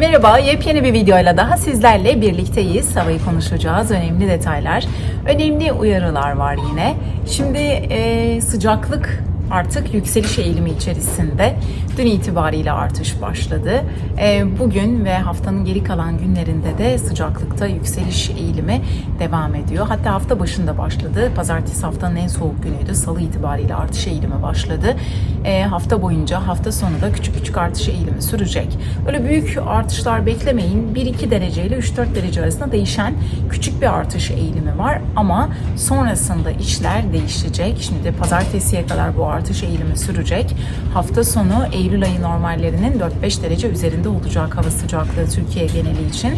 Merhaba, yepyeni bir videoyla daha sizlerle birlikteyiz. Havayı konuşacağız, önemli detaylar, önemli uyarılar var yine. Şimdi e, sıcaklık artık yükseliş eğilimi içerisinde. Dün itibariyle artış başladı. E, bugün ve haftanın geri kalan günlerinde de sıcaklıkta yükseliş eğilimi devam ediyor. Hatta hafta başında başladı. Pazartesi haftanın en soğuk günüydü. Salı itibariyle artış eğilimi başladı. E, hafta boyunca hafta sonu da küçük küçük artış eğilimi sürecek. Öyle büyük artışlar beklemeyin. 1-2 derece ile 3-4 derece arasında değişen küçük bir artış eğilimi var ama sonrasında işler değişecek. Şimdi pazartesiye kadar bu artış eğilimi sürecek. Hafta sonu Eylül ayı normallerinin 4-5 derece üzerinde olacak hava sıcaklığı Türkiye geneli için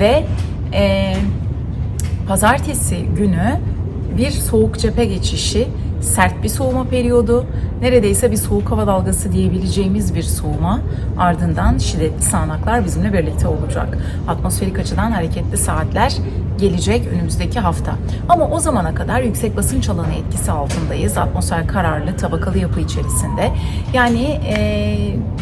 ve e, pazartesi günü bir soğuk cephe geçişi, sert bir soğuma periyodu, neredeyse bir soğuk hava dalgası diyebileceğimiz bir soğuma ardından şiddetli sağanaklar bizimle birlikte olacak. Atmosferik açıdan hareketli saatler gelecek önümüzdeki hafta. Ama o zamana kadar yüksek basınç alanı etkisi altındayız. Atmosfer kararlı, tabakalı yapı içerisinde. Yani e,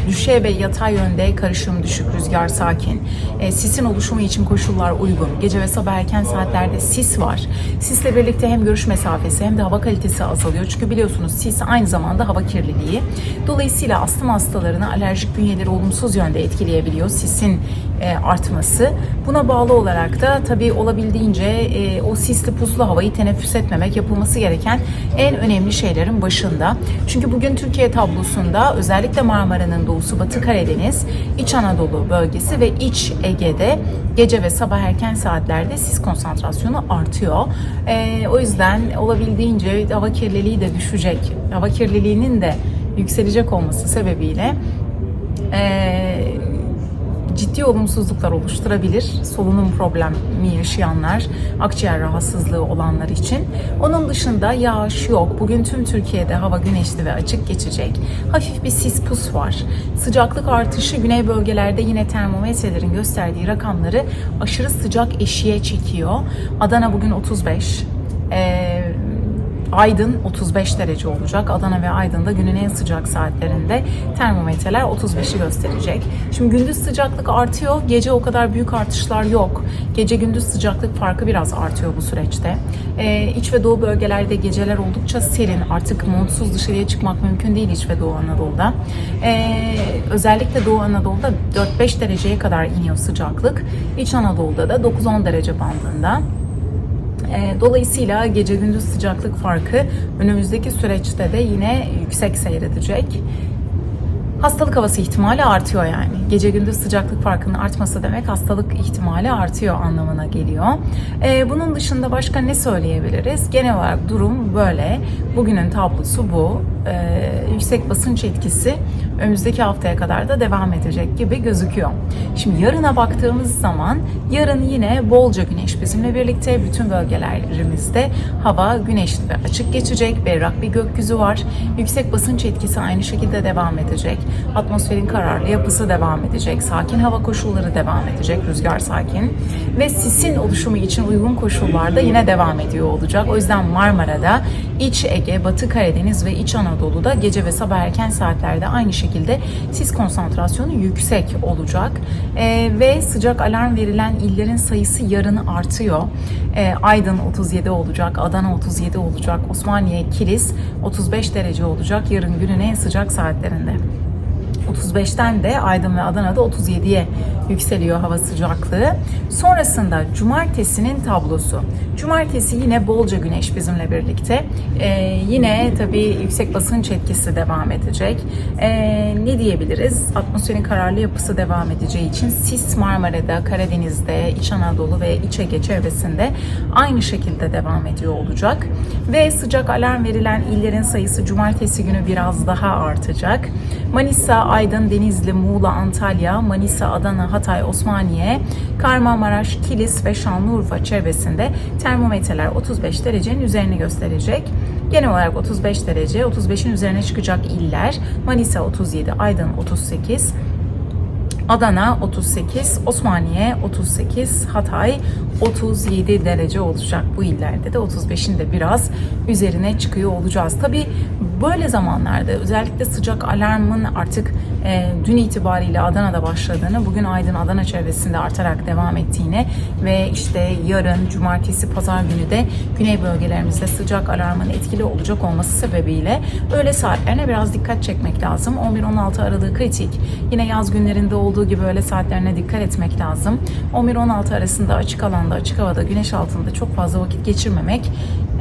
düşey ve yatay yönde karışım düşük, rüzgar sakin. E, sisin oluşumu için koşullar uygun. Gece ve sabah erken saatlerde sis var. Sisle birlikte hem görüş mesafesi hem de hava kalitesi azalıyor. Çünkü biliyorsunuz sis aynı zamanda hava kirliliği. Dolayısıyla astım hastalarını alerjik bünyeleri olumsuz yönde etkileyebiliyor sisin e, artması. Buna bağlı olarak da tabii olabildiğince e, o sisli puslu havayı teneffüs etmemek yapılması gereken en önemli şeylerin başında. Çünkü bugün Türkiye tablosunda özellikle Marmara'nın doğusu, Batı Karadeniz, İç Anadolu bölgesi ve İç Ege'de gece ve sabah erken saatlerde sis konsantrasyonu artıyor. E, o yüzden olabildiğince hava kirliliği de düşecek. Hava kirliliğinin de yükselecek olması sebebiyle e, ciddi olumsuzluklar oluşturabilir. Solunum problemi yaşayanlar, akciğer rahatsızlığı olanlar için. Onun dışında yağış yok. Bugün tüm Türkiye'de hava güneşli ve açık geçecek. Hafif bir sis pus var. Sıcaklık artışı güney bölgelerde yine termometrelerin gösterdiği rakamları aşırı sıcak eşiğe çekiyor. Adana bugün 35. Ee, Aydın 35 derece olacak. Adana ve Aydın'da günün en sıcak saatlerinde termometreler 35'i gösterecek. Şimdi gündüz sıcaklık artıyor. Gece o kadar büyük artışlar yok. Gece gündüz sıcaklık farkı biraz artıyor bu süreçte. Ee, iç ve doğu bölgelerde geceler oldukça serin. Artık montsuz dışarıya çıkmak mümkün değil iç ve doğu Anadolu'da. Ee, özellikle Doğu Anadolu'da 4-5 dereceye kadar iniyor sıcaklık. İç Anadolu'da da 9-10 derece bandında. E, Dolayısıyla gece gündüz sıcaklık farkı önümüzdeki süreçte de yine yüksek seyredecek. Hastalık havası ihtimali artıyor yani. Gece gündüz sıcaklık farkının artması demek hastalık ihtimali artıyor anlamına geliyor. Ee, bunun dışında başka ne söyleyebiliriz? Genel olarak durum böyle. Bugünün tablosu bu. Ee, yüksek basınç etkisi önümüzdeki haftaya kadar da devam edecek gibi gözüküyor. Şimdi yarına baktığımız zaman yarın yine bolca güneş bizimle birlikte bütün bölgelerimizde hava güneşli ve açık geçecek. Berrak bir gökyüzü var. Yüksek basınç etkisi aynı şekilde devam edecek. Atmosferin kararlı yapısı devam edecek. Sakin hava koşulları devam edecek. Rüzgar sakin. Ve sisin oluşumu için uygun koşullarda yine devam ediyor olacak. O yüzden Marmara'da, İç Ege, Batı Karadeniz ve İç Anadolu'da gece ve sabah erken saatlerde aynı şekilde sis konsantrasyonu yüksek olacak. Ee, ve sıcak alarm verilen illerin sayısı yarın artıyor. Ee, Aydın 37 olacak, Adana 37 olacak, Osmaniye, Kilis 35 derece olacak yarın günün en sıcak saatlerinde. 35'ten de Aydın ve Adana'da 37'ye yükseliyor hava sıcaklığı. Sonrasında cumartesinin tablosu. Cumartesi yine bolca güneş bizimle birlikte. Ee, yine tabii yüksek basınç etkisi devam edecek. Ee, ne diyebiliriz? Atmosferin kararlı yapısı devam edeceği için sis Marmara'da, Karadeniz'de, İç Anadolu ve İç Ege çevresinde aynı şekilde devam ediyor olacak. Ve sıcak alarm verilen illerin sayısı cumartesi günü biraz daha artacak. Manisa, Aydın, Denizli, Muğla, Antalya, Manisa, Adana, Hatay, Osmaniye, Kahramanmaraş, Kilis ve Şanlıurfa çevresinde termometreler 35 derecenin üzerini gösterecek. Genel olarak 35 derece, 35'in üzerine çıkacak iller Manisa 37, Aydın 38, Adana 38, Osmaniye 38, Hatay 37 derece olacak. Bu illerde de 35'in de biraz üzerine çıkıyor olacağız. Tabi böyle zamanlarda özellikle sıcak alarmın artık e, dün itibariyle Adana'da başladığını, bugün Aydın Adana çevresinde artarak devam ettiğini ve işte yarın cumartesi pazar günü de güney bölgelerimizde sıcak alarmın etkili olacak olması sebebiyle öğle saatlerine biraz dikkat çekmek lazım. 11-16 aralığı kritik. Yine yaz günlerinde olduğu gibi öğle saatlerine dikkat etmek lazım. 11-16 arasında açık alanda, açık havada, güneş altında çok fazla vakit geçirmemek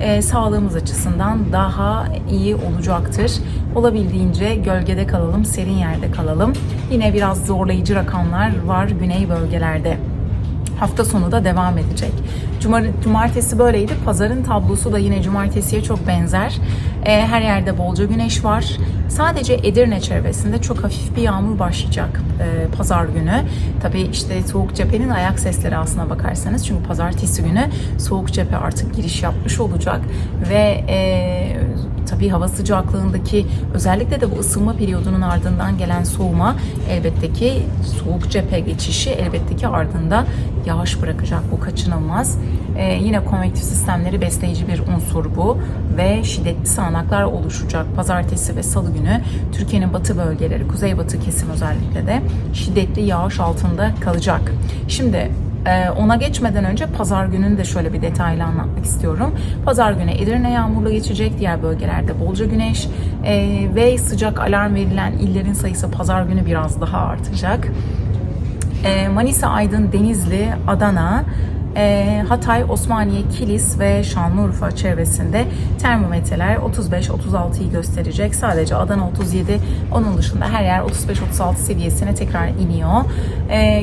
e, sağlığımız açısından daha iyi olacaktır. Olabildiğince gölgede kalalım, serin yerde kalalım. Yine biraz zorlayıcı rakamlar var güney bölgelerde hafta sonu da devam edecek. Cumar cumartesi böyleydi. Pazarın tablosu da yine cumartesiye çok benzer. Ee, her yerde bolca güneş var. Sadece Edirne çevresinde çok hafif bir yağmur başlayacak e, pazar günü. Tabii işte soğuk cephenin ayak sesleri aslına bakarsanız. Çünkü pazartesi günü soğuk cephe artık giriş yapmış olacak. Ve e, tabii hava sıcaklığındaki özellikle de bu ısınma periyodunun ardından gelen soğuma elbette ki soğuk cephe geçişi elbette ki ardında yağış bırakacak bu kaçınılmaz. Ee, yine konvektif sistemleri besleyici bir unsur bu ve şiddetli sağanaklar oluşacak. Pazartesi ve salı günü Türkiye'nin batı bölgeleri, kuzeybatı kesim özellikle de şiddetli yağış altında kalacak. Şimdi ee, ona geçmeden önce pazar gününü de şöyle bir detaylı anlatmak istiyorum. Pazar günü Edirne yağmurlu geçecek. Diğer bölgelerde bolca güneş ee, ve sıcak alarm verilen illerin sayısı pazar günü biraz daha artacak. Ee, Manisa, Aydın, Denizli, Adana, Hatay, Osmaniye, Kilis ve Şanlıurfa çevresinde termometreler 35-36'yı gösterecek. Sadece Adana 37, onun dışında her yer 35-36 seviyesine tekrar iniyor.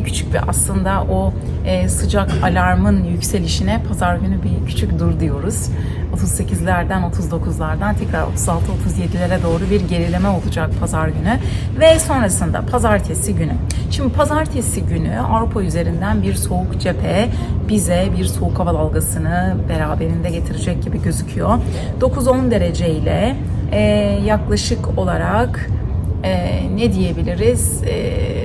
Küçük bir aslında o e, sıcak alarmın yükselişine pazar günü bir küçük dur diyoruz. 38'lerden 39'lardan tekrar 36-37'lere doğru bir gerileme olacak pazar günü ve sonrasında pazartesi günü. Şimdi pazartesi günü Avrupa üzerinden bir soğuk cephe bize bir soğuk hava dalgasını beraberinde getirecek gibi gözüküyor. 9-10 derece ile e, yaklaşık olarak e, ne diyebiliriz? E,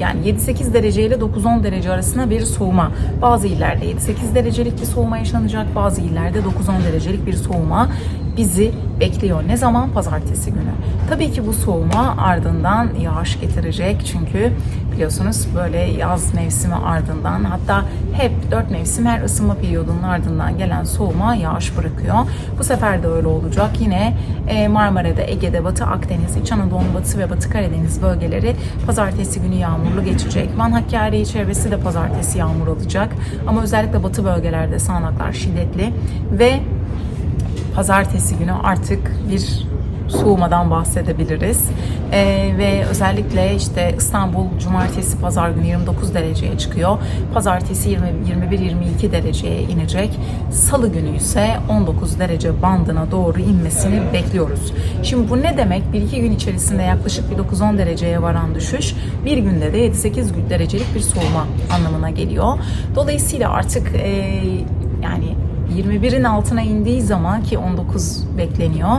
yani 7-8 derece ile 9-10 derece arasında bir soğuma. Bazı illerde 7-8 derecelik bir soğuma yaşanacak, bazı illerde 9-10 derecelik bir soğuma bizi bekliyor. Ne zaman? Pazartesi günü. Tabii ki bu soğuma ardından yağış getirecek. Çünkü biliyorsunuz böyle yaz mevsimi ardından hatta hep dört mevsim her ısınma periyodunun ardından gelen soğuma yağış bırakıyor. Bu sefer de öyle olacak. Yine e, Marmara'da, Ege'de, Batı Akdeniz, İç Anadolu, Batı ve Batı Karadeniz bölgeleri pazartesi günü yağmurlu geçecek. Van Hakkari çevresi de pazartesi yağmur alacak. Ama özellikle batı bölgelerde sağanaklar şiddetli ve pazartesi günü artık bir soğumadan bahsedebiliriz. Ee, ve özellikle işte İstanbul cumartesi pazar günü 29 dereceye çıkıyor. Pazartesi 20 21-22 dereceye inecek. Salı günü ise 19 derece bandına doğru inmesini bekliyoruz. Şimdi bu ne demek? 1-2 gün içerisinde yaklaşık bir 9-10 dereceye varan düşüş bir günde de 7-8 derecelik bir soğuma anlamına geliyor. Dolayısıyla artık e, yani 21'in altına indiği zaman ki 19 bekleniyor.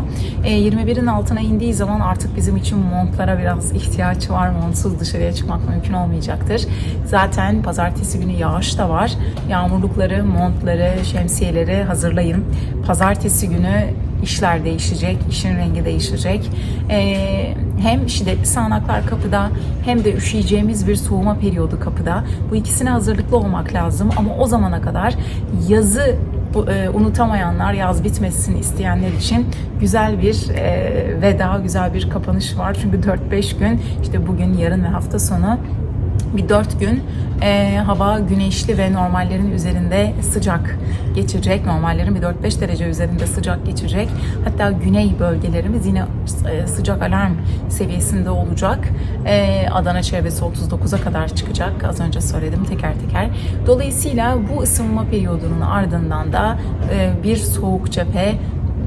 E, 21'in altına indiği zaman artık bizim için montlara biraz ihtiyaç var. Montsuz dışarıya çıkmak mümkün olmayacaktır. Zaten pazartesi günü yağış da var. Yağmurlukları, montları, şemsiyeleri hazırlayın. Pazartesi günü işler değişecek, işin rengi değişecek. Ee, hem şiddetli sağanaklar kapıda hem de üşüyeceğimiz bir soğuma periyodu kapıda. Bu ikisine hazırlıklı olmak lazım ama o zamana kadar yazı unutamayanlar, yaz bitmesini isteyenler için güzel bir e, veda, güzel bir kapanış var. Çünkü 4-5 gün işte bugün, yarın ve hafta sonu bir dört gün e, hava güneşli ve normallerin üzerinde sıcak geçecek. Normallerin bir 4-5 derece üzerinde sıcak geçecek. Hatta güney bölgelerimiz yine e, sıcak alarm seviyesinde olacak. E, Adana çevresi 39'a kadar çıkacak. Az önce söyledim teker teker. Dolayısıyla bu ısınma periyodunun ardından da e, bir soğuk cephe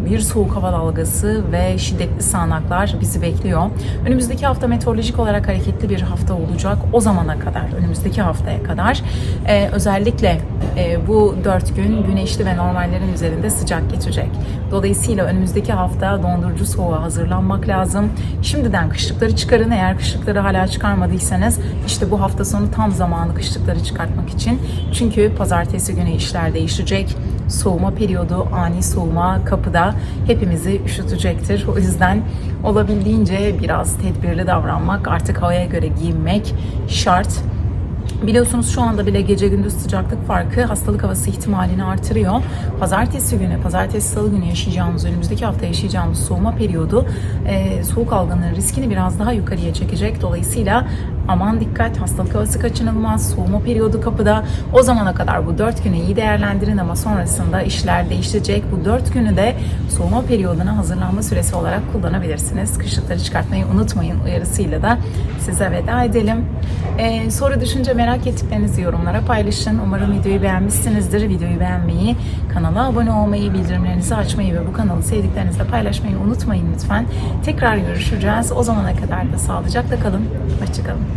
bir soğuk hava dalgası ve şiddetli sağanaklar bizi bekliyor. Önümüzdeki hafta meteorolojik olarak hareketli bir hafta olacak. O zamana kadar, önümüzdeki haftaya kadar e, özellikle e, bu dört gün güneşli ve normallerin üzerinde sıcak geçecek. Dolayısıyla önümüzdeki hafta dondurucu soğuğa hazırlanmak lazım. Şimdiden kışlıkları çıkarın. Eğer kışlıkları hala çıkarmadıysanız işte bu hafta sonu tam zamanı kışlıkları çıkartmak için. Çünkü pazartesi günü işler değişecek. Soğuma periyodu, ani soğuma kapıda hepimizi üşütecektir. O yüzden olabildiğince biraz tedbirli davranmak, artık havaya göre giyinmek şart. Biliyorsunuz şu anda bile gece gündüz sıcaklık farkı hastalık havası ihtimalini artırıyor. Pazartesi günü, pazartesi salı günü yaşayacağımız, önümüzdeki hafta yaşayacağımız soğuma periyodu e, soğuk algınlığının riskini biraz daha yukarıya çekecek. Dolayısıyla aman dikkat hastalık havası kaçınılmaz, soğuma periyodu kapıda. O zamana kadar bu dört günü iyi değerlendirin ama sonrasında işler değişecek. Bu dört günü de soğuma periyoduna hazırlanma süresi olarak kullanabilirsiniz. Kışlıkları çıkartmayı unutmayın uyarısıyla da size veda edelim. Ee, soru düşünce merak ettiklerinizi yorumlara paylaşın. Umarım videoyu beğenmişsinizdir. Videoyu beğenmeyi, kanala abone olmayı, bildirimlerinizi açmayı ve bu kanalı sevdiklerinizle paylaşmayı unutmayın lütfen. Tekrar görüşeceğiz. O zamana kadar da sağlıcakla kalın. Hoşçakalın.